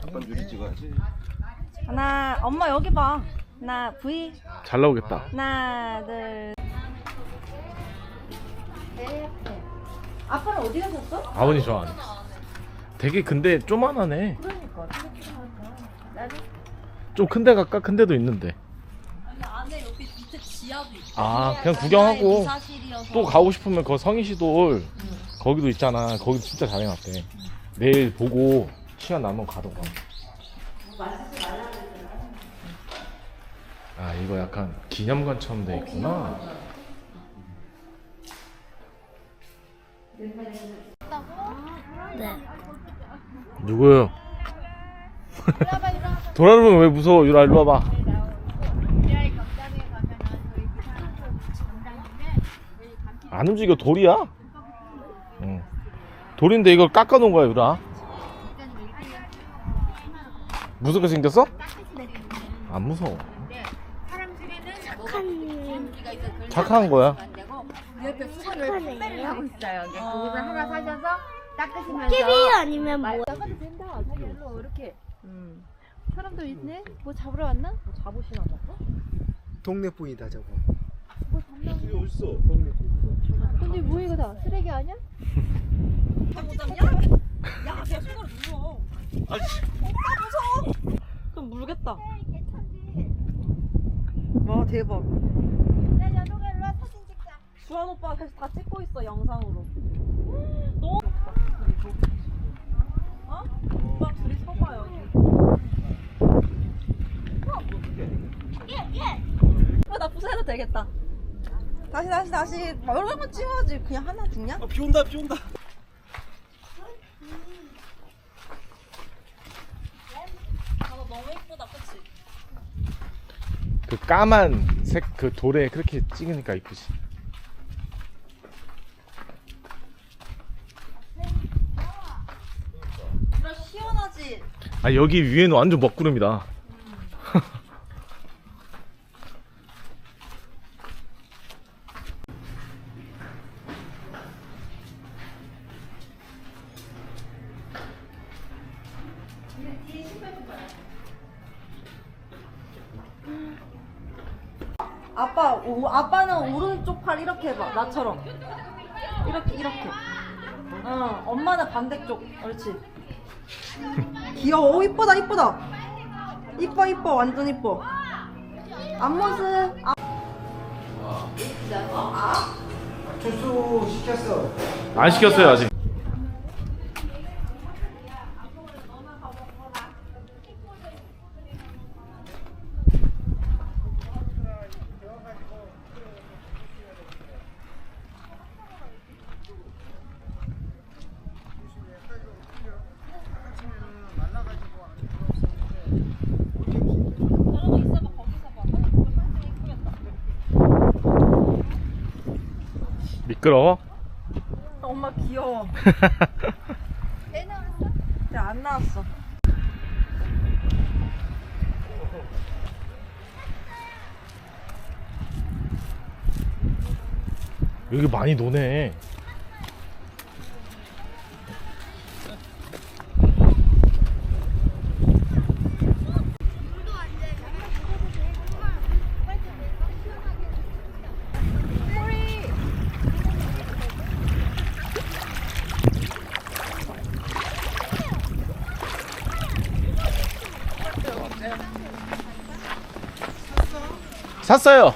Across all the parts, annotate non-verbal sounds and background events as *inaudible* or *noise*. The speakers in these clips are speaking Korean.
한번 유리 찍어야지. 하나, 엄마 여기 봐. 하나, V. 잘 나오겠다. 하나, 둘. 아빠는 어디 가셨어? 아버님 저 안. 되게 근데 쪼만하네. 그러니까. 좀 큰 데 갈까? 큰 데도 있는데. 안에 여기 밑에 지하도 있어. 아, 그냥 구경하고 사실이어서. 또 가고 싶으면 그 성희시돌 거기도 있잖아. 거기 진짜 잘 해놨대. 내일 보고 시간 나면 가던가. 아 이거 약간 기념관처럼 돼 있구나. 네. 누구요? 도라르면 왜 무서워? 유라 일로 와봐. 안 움직여 돌이야? 응. 돌인데 이걸 깎아놓은 거야 유라. 무섭게 생겼어? 안 무서워. 착한 착한 거야. 옆에 수건을. 판매를 하고 있어요. 이제 그것을 하나 사셔서 닦으시면서 TV요 아니면 뭐? 나가도 된다. 자기 일로 이렇게. 음. 사람도 있네. 뭐 잡으러 왔나? 뭐 잡으시나 봐. 동네 분이다 저거. 이게 어딨어? 근데 뭐 이거 다 쓰레기 아니야? 그럼 물겠다. 와, 대박. 주한 오빠가 계속 다 찍고 있어, 영상으로. *gasps* 너무 어? 오빠 둘이 서봐, 여기. 어, 나 부사해도 되겠다. 다시, 다시, 다시. 막 여러 번 찍어야지. 그냥 하나 죽냐? 아, 비 온다, 비 온다. 아, 너무 예쁘다, 그치? 그 까만 색 그 돌에 그렇게 찍으니까 이쁘지. 이런 시원하지? 아 여기 위에는 완전 먹구름이다. *laughs* 아빠, 오, 아빠는 오른쪽 팔 이렇게 해봐. 나처럼. 이렇게, 이렇게. 어, 엄마는 반대쪽. 옳지. 귀여워. 오, 이쁘다, 이쁘다. 이뻐, 이뻐. 완전 이뻐. 앞모습. 아, 출소 시켰어. 안 시켰어요 아직. 미끄러워? 엄마 귀여워. *laughs* 애 나왔어? 안 나왔어. 여기 많이 노네. 샀어요.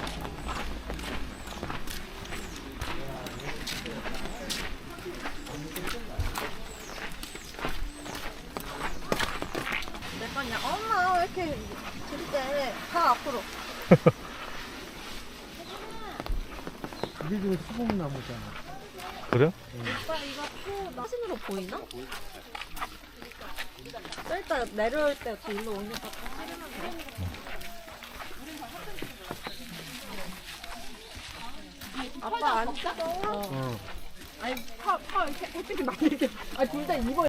내 거냐? 엄마, 왜 이렇게 들이대? 가 앞으로. *laughs* 이게 지금 수봉 나무잖아. 그래요? 오빠 이거 표 사진으로 보이나? 저 일단 내려올 때저 일로 오니까 찍으 안 찍어? 어. 아니 파파 어떻게 막 이렇게 아니 둘다 입어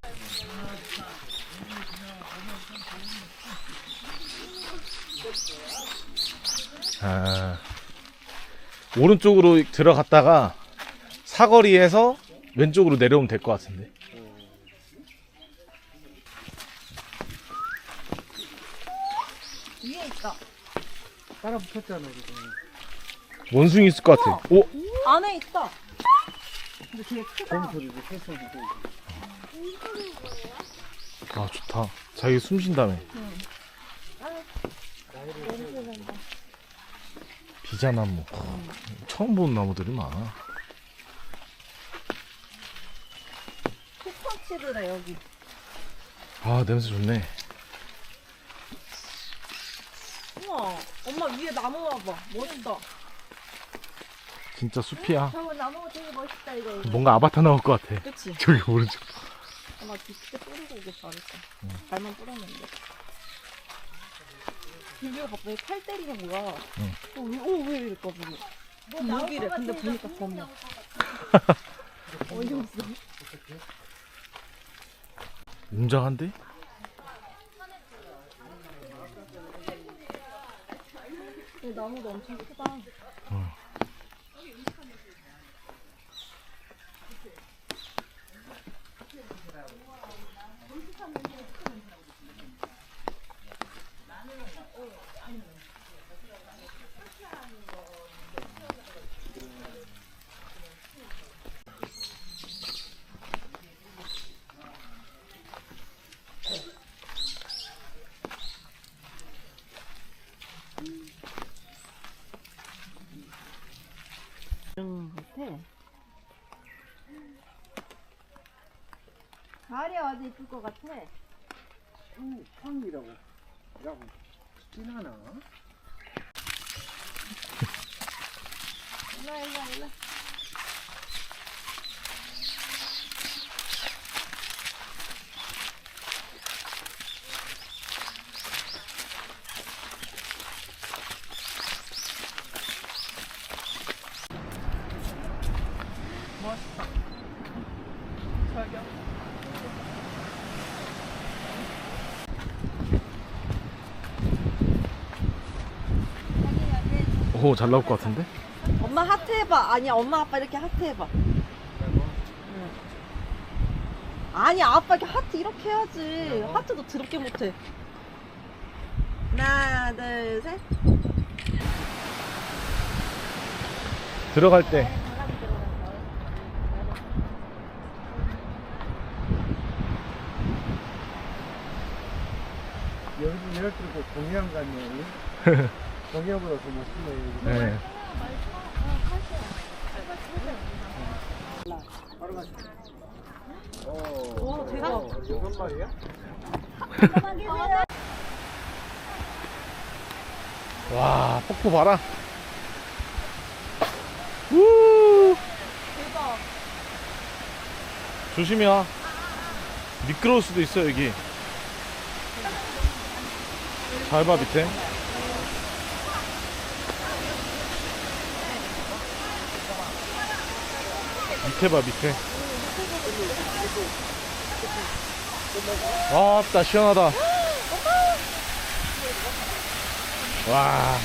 아, 오른쪽으로 들어갔다가 사거리에서 왼쪽으로 내려오면 될 것 같은데. 위에 있다. 따라 붙었잖아 지금. 원숭이 있을 것 같아. 오, 안에 있다. 근데 되게 크다. 곰 소리도 새 소리도. 아 좋다. 자기 숨 쉰다며. 비자나무. 처음 본 나무들이 많아. 피톤치드래 여기. 아 냄새 좋네. 우와, 엄마 위에 나무 봐봐. 멋있다. 진짜 숲이야. 저거 나무가 되게 멋있다 이거. 이거. 뭔가 아바타 나올 것 같아. 그치? *laughs* 저기 오른쪽. 아마 비슷하게 뿌리고 오길 잘했다. 발만 뿌렸는데. 빌비가 갑자기 칼 때리는 거야. 응. 어, 왜, 어, 왜 이럴까 보고. 무기래. 근데 보니까 검이야. 어이없어. 웅장한데? 이 나무도 엄청 크다. 가을에 와도 이쁠 것 같아. 음, 황이라고. 라고. 진하나? 일로 와, 일로 와, 일로 와. 오, 잘 나올 것 같은데? 엄마 하트 해봐. 아니 엄마 아빠 이렇게 하트 해봐. 응. 아니 아빠 이렇게 하트 이렇게 해야지. 하트도 더럽게 못해. 하나 둘 셋. 들어갈 때. 여기 이럴 때고 동양 같네. 동양보다 더. 여기. 네. 어. 와 대박. 어, 여섯 마리야? *laughs* 와, 폭포 봐라. 우! 대박. 조심히 와. 미끄러울 수도 있어, 여기. 잘 봐, 밑에. 밑에 봐, 밑에. 아, 나 시원하다. 와.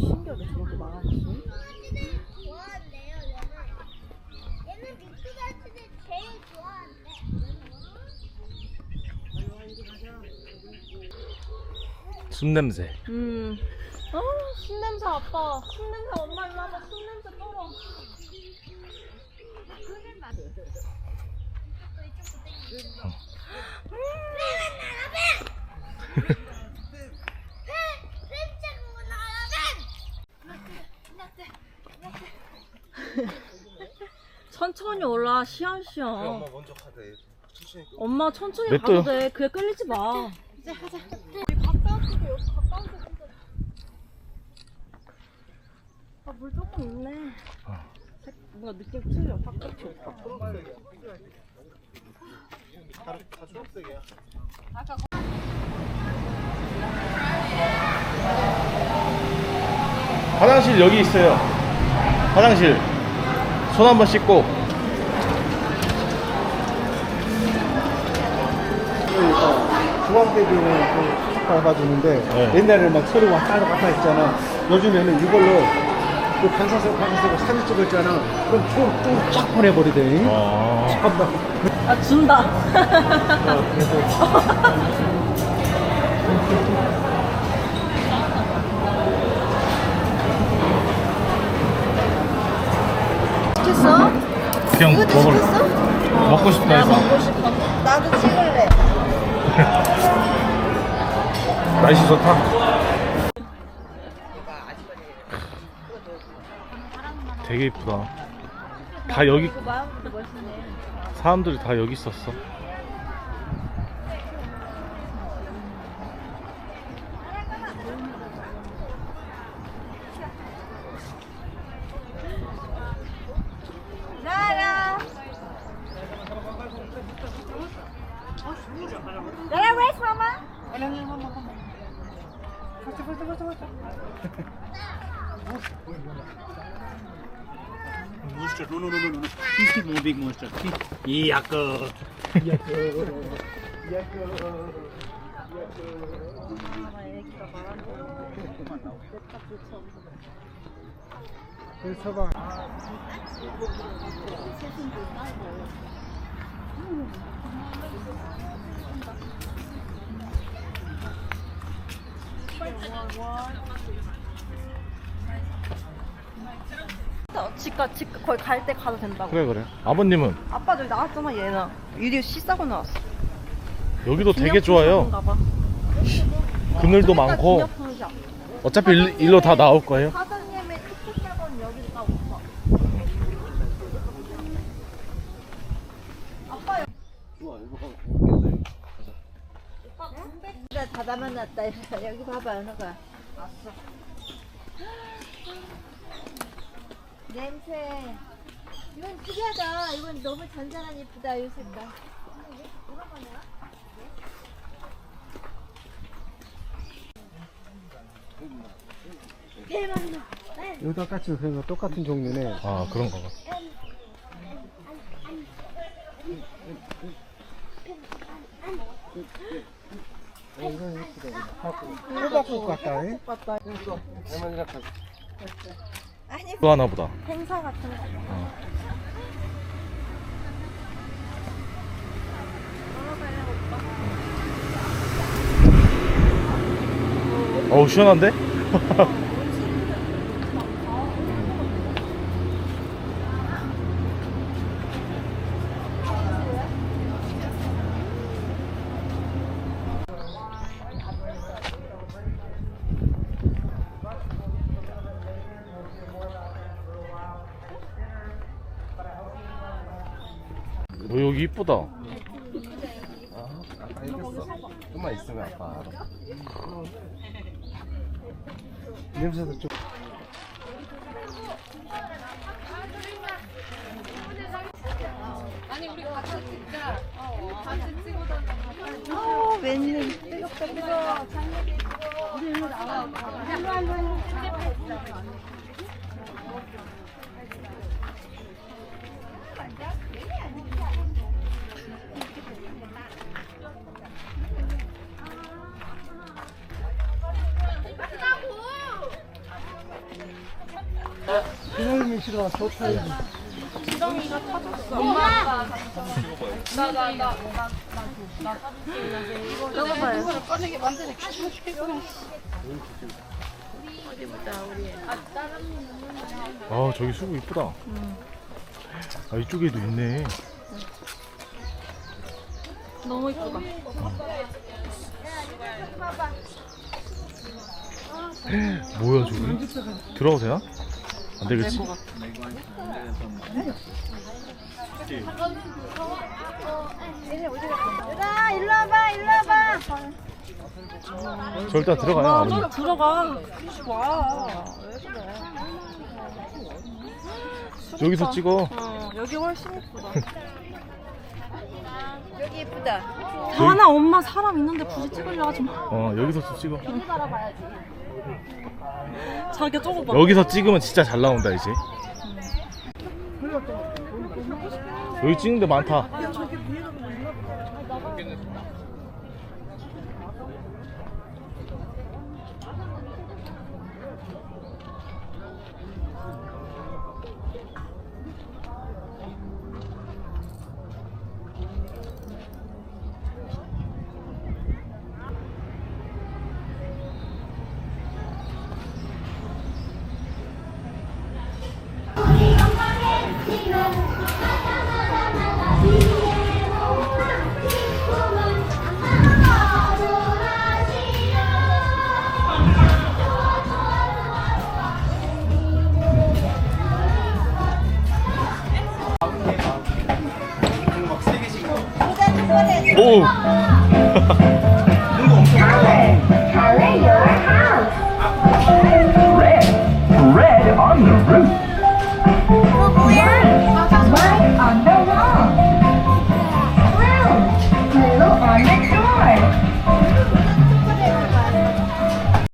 신기하게 저렇게 많았어? 좋아한대요, 얘는. 얘는 미끄러지를 제일 좋아한대. 순 냄새. 음. 아, 신냄새 아빠. 신냄새 엄마 일로 와봐. 신냄새 떨어. 천천히 올라. 시원시원. 먼저 가대. 천천히. 엄마 천천히 냅둬요. 가도 돼. 그래 끌리지 마. 이제 하자. 아, 물 조금 있네. 색, 뭔가 느낌 틀려. 탁탁히 오빠. 다 초록색이야. 화장실 여기 있어요. 화장실. 손 한번 씻고. 중앙대교는 좀 밟아주는데 네. 옛날에는 막 서로 왔다 갔다 했잖아. 요즘에는 이걸로 그 반사석 반사석 사진 찍었잖아. 그럼 쭉 보내버리대. 아. 참나. *laughs* 아, 준다. 어, 그래서 시켰어? 그냥 이것도 먹을 시켰어? 먹고 싶다 나 해서. 먹고 싶어. 나도 찍을래. *laughs* 날씨 좋다. 되게 이쁘다. 다 여기. 사람들이 다 여기 있었어. Monster. No, no, no, no, no. The more big monster. He, Yuck. 그래서 봐. 집가 집 거의 갈때 가도 된다고. 그래 그래. 아버님은 아빠 저기 나왔잖아 얘는. 유리 씨 싸고 나왔어. 여기도 되게 좋아요. 기념품 샵인가 봐. 그늘도 저기가 많고 기념품. 어차피 일, 일로 다 나올 거예요. 사장님의 특특작은 여기 다 오빠. 아빠 먹겠다. 가자. 진짜 다 담아놨다. 여기 봐봐, 은호가. 냄새. 이건 특이하다. 이건 너무 잔잔한 예쁘다, 이 색깔. 여기다 같이 그래서 똑같은 종류네. 아 그런가 봐. 어, 이건 예쁘다. 호박꽃 같다. 잉? 할머니랑 가자. 또 하나 보다. 행사 같은 거. 어우 시원한데? *laughs* 어, 여기 이쁘다. 아빠 알겠어. 좀만 있으면 아빠 알아. 냄 날씨가 좋다. 아 저기 수국 이쁘다. 아 이쪽에도 있네. 너무 이쁘다. 뭐야 저기? 들어가도 되나? 안 되겠지? 얘들아 일로 와봐 일로 와봐 저 일단 들어가요. 아, 아버님. 저기 들어가. 그러지 마. 왜 그래? 여기서 찍어. 어, 여기 훨씬 예쁘다. *laughs* 여기 예쁘다 하나 엄마 사람 있는데 굳이 찍으려 하지 마. 어 여기서 찍어. 자기가 봐. 여기서 찍으면 진짜 잘 나온다 이제. 여기 찍는 데 많다.